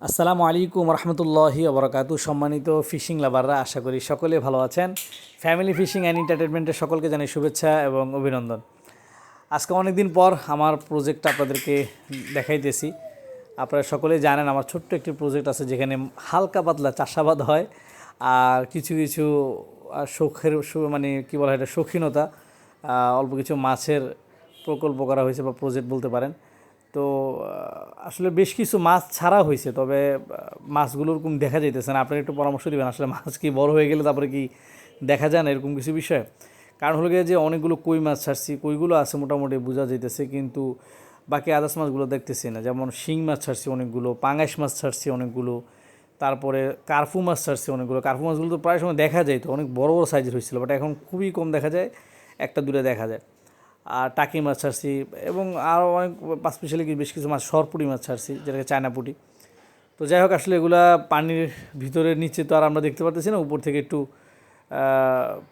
আসসালামু আলাইকুম রহমতুল্লাহি আবরকাতু সম্মানিত ফিশিং লাভাররা, আশা করি সকলে ভালো আছেন। ফ্যামিলি ফিশিং অ্যান্ড এন্টারটেনমেন্টের সকলকে জানাই শুভেচ্ছা এবং অভিনন্দন। আজকে অনেক দিন পর আমার প্রজেক্টটা আপনাদেরকে দেখাইতেছি। আপনারা সকলেই জানেন আমার ছোট্ট একটি প্রজেক্ট আছে যেখানে হালকা পাতলা চাষাবাদ হয় আর কিছু কিছু শখের মানে কী বলা হয় এটা শৌখিনতা অল্প কিছু মাছের প্রকল্প করা হয়েছে বা প্রজেক্ট বলতে পারেন। তো আসলে বেশ কিছু মাছ ছাড়া হয়েছে তবে মাছগুলো ওরকম দেখা যাইতেছে না। আপনারা একটু পরামর্শ দিবেন, আসলে মাছ কি বড় হয়ে গেলে তারপরে কি দেখা যায় না, এরকম কিছু বিষয়? কারণ হলো গিয়ে যে অনেকগুলো কই মাছ ছাড়ছি, কইগুলো আছে মোটামুটি বোঝা যাইতেছে, কিন্তু বাকি আদার্স মাছগুলো দেখতেছি না। যেমন শিং মাছ ছাড়ছি অনেকগুলো, পাঙ্গাস মাছ ছাড়ছি অনেকগুলো, তারপরে কার্ফু মাছ ছাড়ছি অনেকগুলো। কার্ফু মাছগুলো তো প্রায় সময় দেখা যায়, তো অনেক বড় বড় সাইজের হয়েছিল বাট এখন খুবই কম দেখা যায়, একটা দূরে দেখা যায়। আর টাকি মাছ ছাড়ছি এবং আরও অনেক পাঁচ স্পেশালি বেশ কিছু মাছ, সরপুটি মাছ ছাড়ছি, যেটাকে চায়না পুটি। তো যাই হোক, আসলে এগুলা পানির ভিতরে, নিচে তো আর আমরা দেখতে পারতেছি না, উপর থেকে একটু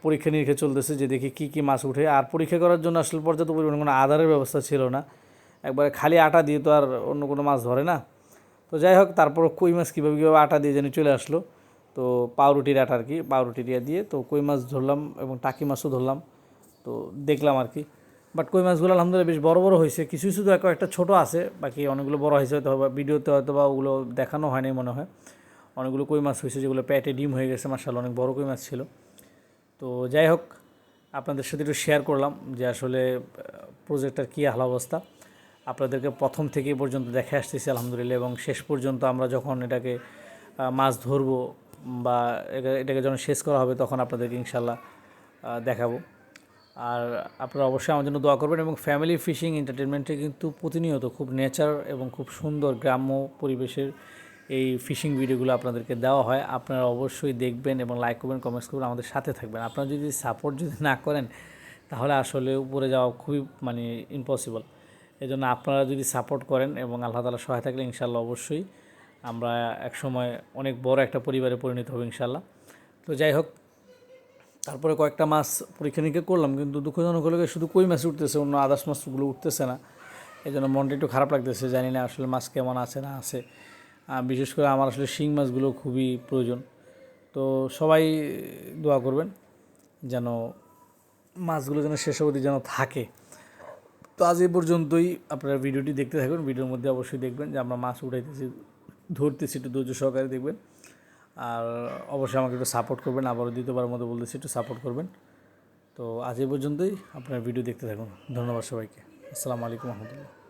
পরীক্ষা নিরীক্ষা চলতেছে যে দেখি কী কী মাছ উঠে। আর পরীক্ষা করার জন্য আসলে পর্যাপ্ত পরিমাণে কোনো আধারের ব্যবস্থা ছিল না। একবারে খালি আটা দিয়ে তো আর অন্য কোনো মাছ ধরে না। তো যাই হোক তারপর কই মাছ কীভাবে কীভাবে আটা দিয়ে যেন চলে আসলো। তো পাউরুটির আটা আর কি পাউরুটি দিয়ে দিয়ে তো কই মাছ ধরলাম এবং টাকি মাছও ধরলাম। তো দেখলাম আর কি। বাট কই মাছগুলো আলহামদুলিল্লাহ বেশ বড় বড় হয়েছে। কিছু কিছু এক একটা ছোটো আছে, বাকি অনেকগুলো বড় হয়েছে হয়তো ভিডিওতে হয়তো বা ওগুলো দেখানো হয়নি মনে হয়। অনেকগুলো কই মাছ হয়েছে যেগুলো প্যাটে ডিম হয়ে গেছে মার্শাল অনেক বড় কই মাছ ছিল। তো যাই হোক, আপনাদের সাথে একটু শেয়ার করলাম যে আসলে প্রজেক্টটার কী হাল অবস্থা। আপনাদেরকে প্রথম থেকে পর্যন্ত দেখে আসতেছি আলহামদুলিল্লাহ, এবং শেষ পর্যন্ত আমরা যখন এটাকে মাছ ধরবো বা এটা- এটাকে যখন শেষ করা হবে তখন আপনাদেরকে ইনশাল্লাহ দেখাবো। আর আপনারা অবশ্যই আমার জন্য দোয়া করবেন এবং ফ্যামিলি ফিশিং এন্টারটেনমেন্টে কিন্তু প্রতিনিয়ত খুব নেচার এবং খুব সুন্দর গ্রাম্য পরিবেশের এই ফিশিং ভিডিওগুলো আপনাদেরকে দেওয়া হয়। আপনারা অবশ্যই দেখবেন এবং লাইক করবেন কমেন্টস করবেন, আমাদের সাথে থাকবেন। আপনারা যদি সাপোর্ট যদি না করেন, তাহলে আসলে উপরে যাওয়া খুবই মানে ইম্পসিবল এই জন্য আপনারা যদি সাপোর্ট করেন এবং আল্লাহ তালা সহায় থাকলে ইনশাল্লাহ অবশ্যই আমরা একসময় অনেক বড় একটা পরিবারে পরিণত হব ইনশাল্লাহ তো যাই হোক তারপরে কয়েকটা মাছ পরীক্ষা নিরীক্ষা করলাম, কিন্তু দুঃখজনক হলো শুধু কই মাছ উঠতেছে, অন্য আদার্স মাছগুলো উঠতেছে না। এই জন্য মনটা একটু খারাপ লাগতেছে, জানি না আসলে মাছ কেমন আছে না আছে। বিশেষ করে আমার আসলে শিং মাছগুলো খুবই প্রয়োজন। তো সবাই দোয়া করবেন যেন মাছগুলো যেন শেষ অবধি যেন থাকে। তো আজ এই পর্যন্তই, আপনারা ভিডিওটি দেখতে থাকুন, ভিডিওর মধ্যে অবশ্যই দেখবেন যে আমরা মাছ উঠাইতেছি, ধরতেছি, একটু ধৈর্য সহকারে দেখবেন। আর অবশ্যই আমাকে একটু সাপোর্ট করবেন। আবারও দ্বিতীয়বার মতো বলতেছি, একটু সাপোর্ট করবেন। তো আজ এই পর্যন্তই। আপনার ভিডিও দেখতে থাকুন। ধন্যবাদ সবাইকে। আসসালামু আলাইকুম রহমতুল্লাহ।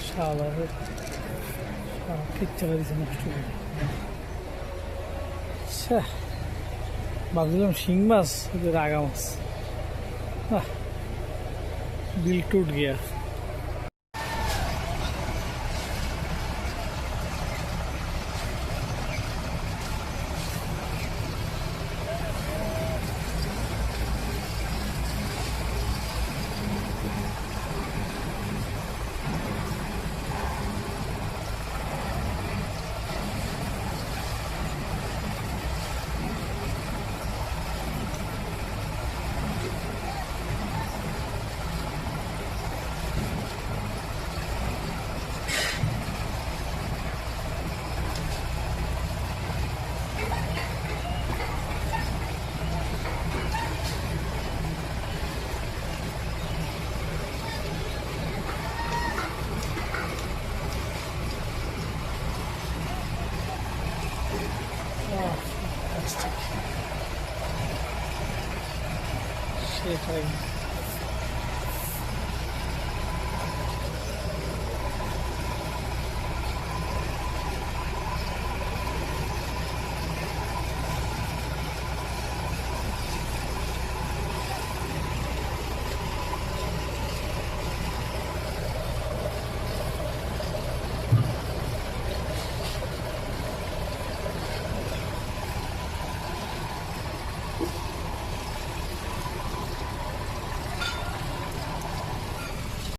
Şağları kekçeler izin açtırıyor. Şah. Bakıyorum şiğmez, bir ragamaz. Ah. Dil tut gya. Oh, fantastic. Shit,